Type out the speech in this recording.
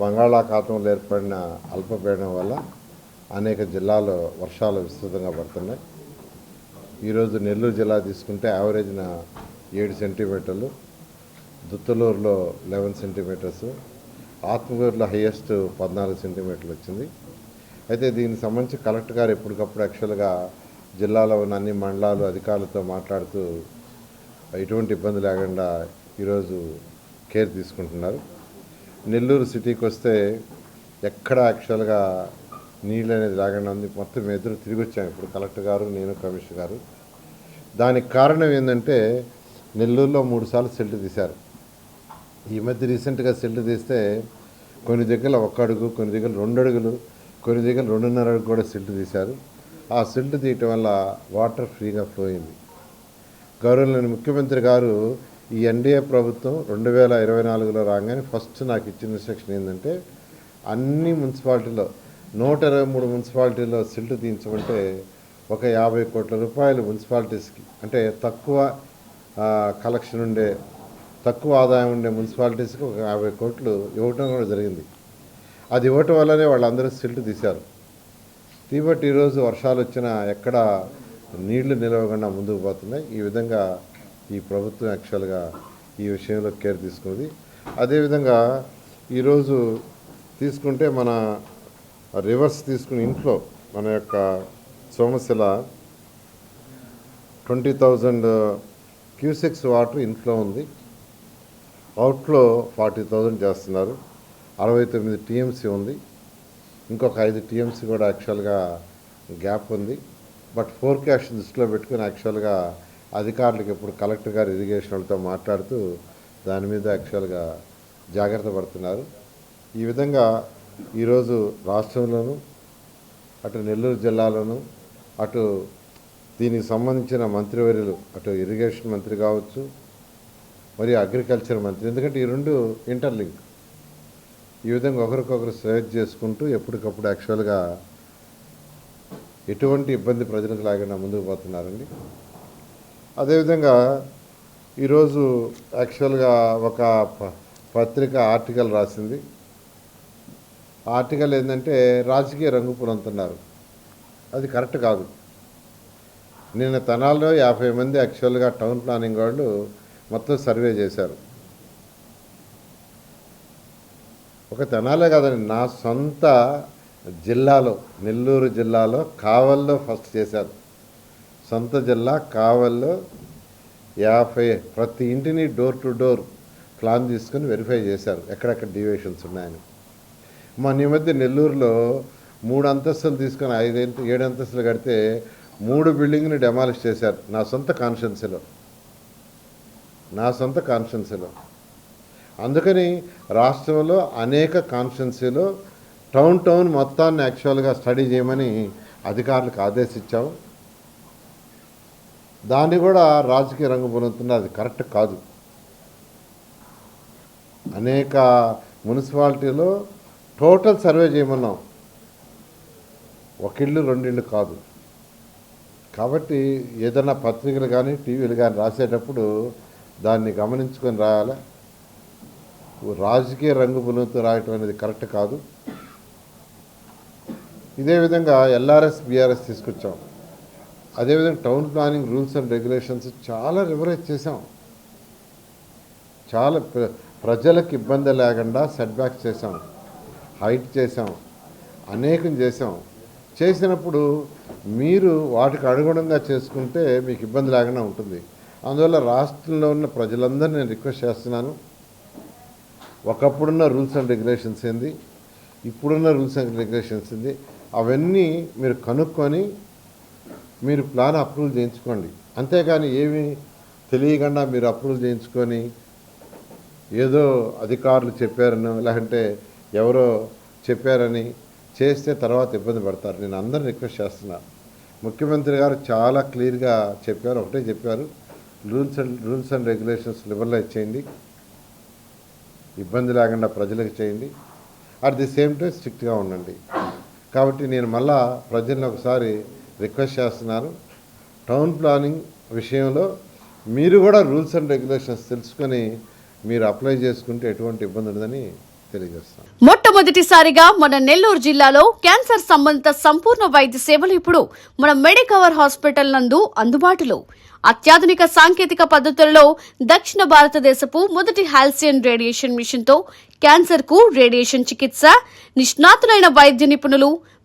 బంగాళాఖాతంలో ఏర్పడిన అల్పపీడనం వల్ల అనేక జిల్లాలో వర్షాలు విస్తృతంగా పడుతున్నాయి. ఈరోజు నెల్లూరు జిల్లా తీసుకుంటే యావరేజ్న ఏడు సెంటీమీటర్లు దుత్తలూరులో లెవెన్ సెంటీమీటర్స్ ఆత్మగూరులో హయ్యెస్ట్ పద్నాలుగు సెంటీమీటర్లు వచ్చింది. అయితే దీనికి సంబంధించి కలెక్టర్ గారు ఎప్పటికప్పుడు యాక్చువల్గా జిల్లాలో ఉన్న అన్ని మండలాలు అధికారులతో మాట్లాడుతూ ఎటువంటి ఇబ్బంది లేకుండా ఈరోజు కేర్ తీసుకుంటున్నారు. నెల్లూరు సిటీకి వస్తే ఎక్కడ యాక్చువల్గా నీళ్ళు అనేది లేకుండా ఉంది. మొత్తం ఎదురు తిరిగి వచ్చాము ఇప్పుడు కలెక్టర్ గారు నేను కమిషనర్ గారు. దానికి కారణం ఏంటంటే నెల్లూరులో మూడుసార్లు సెల్ట్ తీశారు. ఈ మధ్య రీసెంట్గా సెల్ట్ తీస్తే కొన్ని దగ్గర ఒక్క అడుగు కొన్ని దగ్గర రెండు అడుగులు కొన్ని దగ్గర రెండున్నర అడుగు కూడా సెల్ట్ తీశారు. ఆ సెల్ట్ తీయటం వల్ల వాటర్ ఫ్రీగా ఫ్లో అయింది. గౌరవనీయ ముఖ్యమంత్రి గారు ఈ ఎన్డీఏ ప్రభుత్వం రెండు వేల ఇరవై నాలుగులో రాగానే ఫస్ట్ నాకు ఇచ్చిన ఇన్స్ట్రక్షన్ ఏంటంటే అన్ని మున్సిపాలిటీలో నూట ఇరవై మూడు మున్సిపాలిటీలో సిల్ట్ తీయించమంటే ఒక యాభై కోట్ల రూపాయలు మున్సిపాలిటీస్కి. అంటే తక్కువ కలెక్షన్ ఉండే తక్కువ ఆదాయం ఉండే మున్సిపాలిటీస్కి ఒక యాభై కోట్లు ఇవ్వటం కూడా జరిగింది. అది ఇవ్వటం వల్లనే వాళ్ళందరూ సిల్ట్ తీశారు. తీబట్టి ఈరోజు వర్షాలు వచ్చినా ఎక్కడ నీళ్ళు నిలవకుండా ముందుకు పోతున్నాయి. ఈ విధంగా ఈ ప్రభుత్వం యాక్చువల్గా ఈ విషయంలో కేర్ తీసుకుంది. అదేవిధంగా ఈరోజు తీసుకుంటే మన రివర్స్ తీసుకుని ఇంట్లో మన యొక్క Somasila twenty thousand cusecs water ఇంట్లో ఉంది. అవుట్లో ఫార్టీ థౌజండ్ చేస్తున్నారు. అరవై తొమ్మిది టీఎంసీ ఉంది. ఇంకొక ఐదు టీఎంసీ కూడా యాక్చువల్గా గ్యాప్ ఉంది. బట్ ఫోర్కాస్ట్ దృష్టిలో పెట్టుకుని యాక్చువల్గా అధికారులకు ఇప్పుడు కలెక్టర్ గారు ఇరిగేషన్ వాళ్ళతో మాట్లాడుతూ దాని మీద యాక్చువల్గా జాగ్రత్త పడుతున్నారు. ఈ విధంగా ఈరోజు రాష్ట్రంలోనూ అటు నెల్లూరు జిల్లాలోను అటు దీనికి సంబంధించిన మంత్రివర్యులు అటు ఇరిగేషన్ మంత్రి కావచ్చు మరియు అగ్రికల్చర్ మంత్రి ఎందుకంటే ఈ రెండు ఇంటర్లింక్ ఈ విధంగా ఒకరికొకరు సేవ్ చేసుకుంటూ ఎప్పటికప్పుడు యాక్చువల్గా ఎటువంటి ఇబ్బంది ప్రజలకు లేకుండా ముందుకు పోతున్నారండి. అదేవిధంగా ఈరోజు యాక్చువల్గా ఒక ప- పత్రిక ఆర్టికల్ రాసింది. ఆర్టికల్ ఏంటంటే రాజకీయ రంగు పురంతున్నారు అది కరెక్ట్ కాదు. నిన్న తనాల్లో యాభై మంది యాక్చువల్గా టౌన్ ప్లానింగ్ వాళ్ళు మొత్తం సర్వే చేశారు. ఒక తెనాలే కాదండి నా సొంత జిల్లాలో నెల్లూరు జిల్లాలో కావల్లో ఫస్ట్ చేశారు. సొంత జిల్లా కావల్లో యాభై ప్రతి ఇంటిని డోర్ టు డోర్ ప్లాన్ తీసుకుని వెరిఫై చేశారు. ఎక్కడెక్కడ డివియేషన్స్ ఉన్నాయని. మన ఈ మధ్య నెల్లూరులో మూడు అంతస్తులు తీసుకొని ఐదు ఏడు అంతస్తులు కడితే మూడు బిల్డింగ్ని డెమాలిష్ చేశారు. నా సొంత కాన్షియన్స్లో నా సొంత కాన్షియన్స్లో అందుకని రాష్ట్రంలో అనేక కాన్స్టిట్యున్సీలో టౌన్ టౌన్ మొత్తాన్ని యాక్చువల్గా స్టడీ చేయమని అధికారులకు ఆదేశించాము దాన్ని కూడా రాజకీయ రంగు పొందుతున్న అది కరెక్ట్ కాదు. అనేక మున్సిపాలిటీలో టోటల్ సర్వే చేయమన్నాం. ఒక రెండిళ్ళు కాదు. కాబట్టి ఏదైనా పత్రికలు కానీ టీవీలు కానీ రాసేటప్పుడు దాన్ని గమనించుకొని రాయాలి? రాజకీయ రంగు పులుతో రాయటం అనేది కరెక్ట్ కాదు. ఇదే విధంగా ఎల్ఆర్ఎస్ బీఆర్ఎస్ తీసుకొచ్చాం. అదేవిధంగా town planning rules and regulations చాలా రివరైజ్ చేసాం చాలా ప్ర- ప్రజలకు ఇబ్బంది లేకుండా సెట్ బ్యాక్స్ చేసాం హైట్ చేసాం అనేకం చేసాం చేసినప్పుడు మీరు వాటికి అనుగుణంగా చేసుకుంటే మీకు ఇబ్బంది లేకుండా ఉంటుంది. అందువల్ల రాష్ట్రంలో ఉన్న ప్రజలందరూ నేను రిక్వెస్ట్ చేస్తున్నాను. ఒకప్పుడున్న రూల్స్ అండ్ రెగ్యులేషన్స్ ఏంది? ఇప్పుడున్న రూల్స్ అండ్ రెగ్యులేషన్స్ ఏంది? అవన్నీ మీరు కనుక్కొని మీరు ప్లాన్ అప్రూవల్ చేయించుకోండి. అంతేగాని ఏమి తెలియకుండా మీరు అప్రూవల్ చేయించుకొని ఏదో అధికారులు చెప్పారనో లేదంటే ఎవరో చెప్పారని చేస్తే తర్వాత ఇబ్బంది పడతారు. నేను అందరిని రిక్వెస్ట్ చేస్తున్నా. ముఖ్యమంత్రి గారు చాలా క్లియర్గా చెప్పారు. ఒకటే చెప్పారు. Rules and rules and regulations liberalise చేయండి. ఇబ్బంది లేకుండా ప్రజలకు చేయండి. అట్ ది సేమ్ టైం స్ట్రిక్ట్గా ఉండండి. కాబట్టి నేను మళ్ళా ప్రజల్ని ఒకసారి రిక్వెస్ట్ చేస్తున్నాను టౌన్ ప్లానింగ్ విషయంలో మీరు కూడా రూల్స్ అండ్ రెగ్యులేషన్స్ తెలుసుకొని మీరు అప్లై చేసుకుంటే ఎటువంటి ఇబ్బంది ఉండదని తెలియజేస్తాను మొట్టమొదటిసారిగా మన నెల్లూరు జిల్లాలో క్యాన్సర్ సంబంధిత సంపూర్ణ వైద్య సేవలు ఇప్పుడు మన మెడికవర్ హాస్పిటల్ నందు అందుబాటులో. అత్యాధునిక సాంకేతిక పద్ధతులలో దక్షిణ భారతదేశపు మొదటి హాల్సియన్ రేడియేషన్ మిషన్తో క్యాన్సర్కు రేడియేషన్ చికిత్స నిష్ణాతులైన వైద్య నిపుణులు